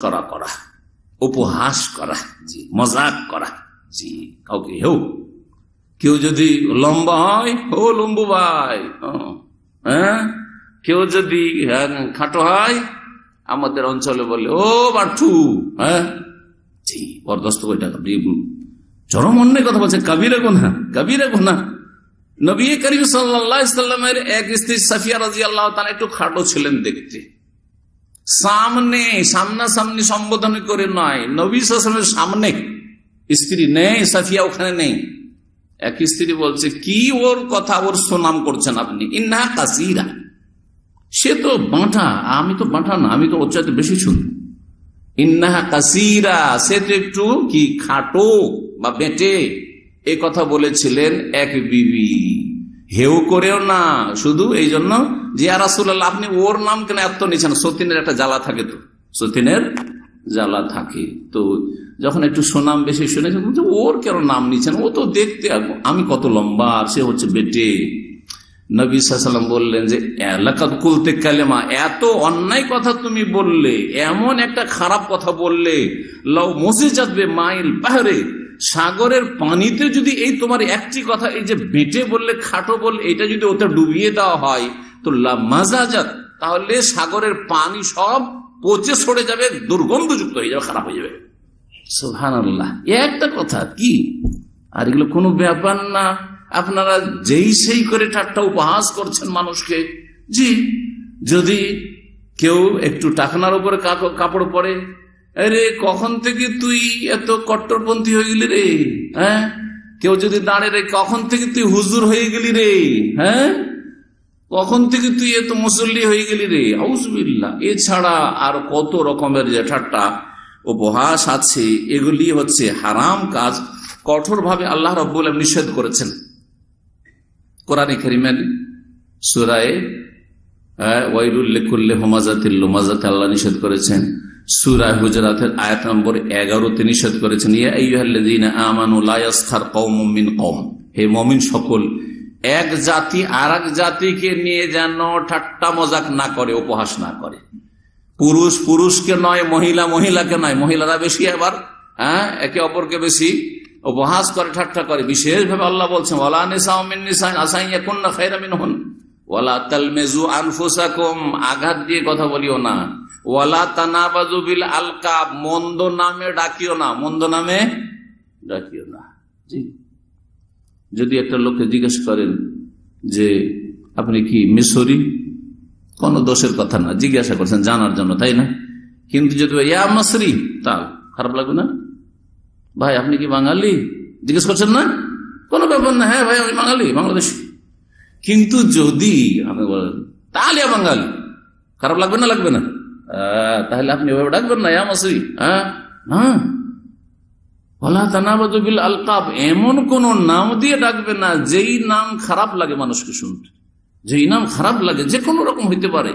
করা করা। উপহাস করা জি মজাক করা জি কাউকে হেউ। কেউ যদি লম্বা হয় ও লম্বু ভাই হ্যাঁ? কেউ যদি হ্যাঁ, খাটো হয় আমাদের অঞ্চলে বলে ও বাঠু হ্যাঁ? জি বরদস্ত ওইটা চরম অন্যায় কথা বলছে কবিরে গোনা কবিরে গোনা নবী করিম সাল্লামের এক স্ত্রী সাফিয়া রাজি আল্লাহ তারা একটু খাটো ছিলেন দেখতে। সামনে, সামনাসামনি সম্বোধন করে নয়। নবী সালামের সামনে। স্ত্রী নেই, সাফিয়া ওখানে নেই। এক স্ত্রী বলছে, কি ওর কথা, ওর সুনাম করছেন আপনি? ইন্না কাসিরা। সে তো বাঁটা, আমি তো বাঁটা না, আমি তো ওর চাইতে বেশি শুনি ইন্নাহা কাসিরা, সে তো একটু কি খাটো বা বেটে? এ কথা বলেছিলেন এক বিবি। হেউ করেও না, শুধু এই জন্য যে রাসুল্লাহ আপনি ওর নাম কেন এত নিচ্ছেন সতীনের একটা জ্বালা থাকে তো। সতীনের জ্বালা থাকে তো, যখন একটু সুনাম বেশি শুনেছেন ওর কেন নাম নিচ্ছেন ও তো দেখতে আমি কত লম্বা, আর সে হচ্ছে বেটে। নবী সাল্লাম বললেন যে এলাকাত কুলতে কালেমা, এত অন্যায় কথা তুমি বললে, এমন একটা খারাপ কথা বললে লও মসজিদ মাইল পাহাড়ে সাগরের পানিতে যদি এই তোমার একটি কথা, এই যে বেটে বললে, খাটো বললে, এটা যদি ওতে ডুবিয়ে দেওয়া হয়, তো মাজাজাত, তাহলে সাগরের পানি সব পচে সরে যাবে, দুর্গন্ধযুক্ত হয়ে যাবে, খারাপ হয়ে যাবে। একটা কথা, কি? আর এগুলো কোনো ব্যাপার না। আপনারা যেই সেই করে ঠাট্টা উপহাস করছেন মানুষকে, জি, যদি কেউ একটু টাকনার উপরে কাপড় পরে আরে, কখন থেকে তুই এত কট্টরপন্থী হয়ে গেলি রে? হ্যাঁ? কেউ যদি দাঁড়ে রে, কখন থেকে তুই হুজুর হয়ে গেলি রে? হ্যাঁ? কখন থেকে তুই এত মুসল্লি হয়ে গেলি রে? আউজবিল্লা এছাড়া আর কত রকমের যে ঠাট্টা, উপহাস আছে, এগুলি হচ্ছে হারাম কাজ। কঠোরভাবে আল্লাহ রব্বুল নিষেধ করেছেন। কোরআন করিমের সুরায় ওয়াইরুল্লেখুল্লে হোমাজাতিল লোমাজাতে আল্লাহ নিষেধ করেছেন। সুরায় হুজরাতের আয়াত নম্বর এগারোতে নিষেধ করেছেন হে মমিন সকল, এক জাতি আর জাতিকে নিয়ে যেন ঠাট্টা মজাক না করে, উপহাস না করে। পুরুষ পুরুষকে নয়, মহিলা মহিলাকে নয়, মহিলারা বেশি আবার হ্যাঁ একে অপরকে বেশি উপহাস করে, ঠাট্টা করে। বিশেষ ভাবে আল্লাহ বলছেন ওলা আসাইয়া কন্যা খাইরামিন হন ওয়ালা তালমেজু আনফুসাকুম। আঘাত দিয়ে কথা বলিও না। ওয়ালা তানাবাজুবিল আলকা, মন্দ নামে ডাকিও না। মন্দ নামে ডাকিও না। জি। যদি একটা লোককে জিজ্ঞেস করেন যে, আপনি কি মিশরি? কোন দোষের কথা না। জিজ্ঞাসা করছেন জানার জন্য, তাই না? কিন্তু যদি ইয়া মাসরি তাল খারাপ লাগবে না। ভাই, আপনি কি বাঙালি? জিজ্ঞেস করছেন না? কোনো ব্যাপার না। হ্যাঁ ভাই, আমি বাঙালি, বাংলাদেশি। কিন্তু যদি আপনি বলেন, তাহলে বাঙালি, খারাপ লাগবে না লাগবে না? তাহলে আপনি ওভাবে ডাকবেন না ইয়ামাসি হ্যাঁ? হ্যাঁ আলকাব, এমন কোন নাম দিয়ে ডাকবে না, যেই নাম খারাপ লাগে মানুষকে শুনতে। যেই নাম খারাপ লাগে যে কোনো রকম হইতে পারে।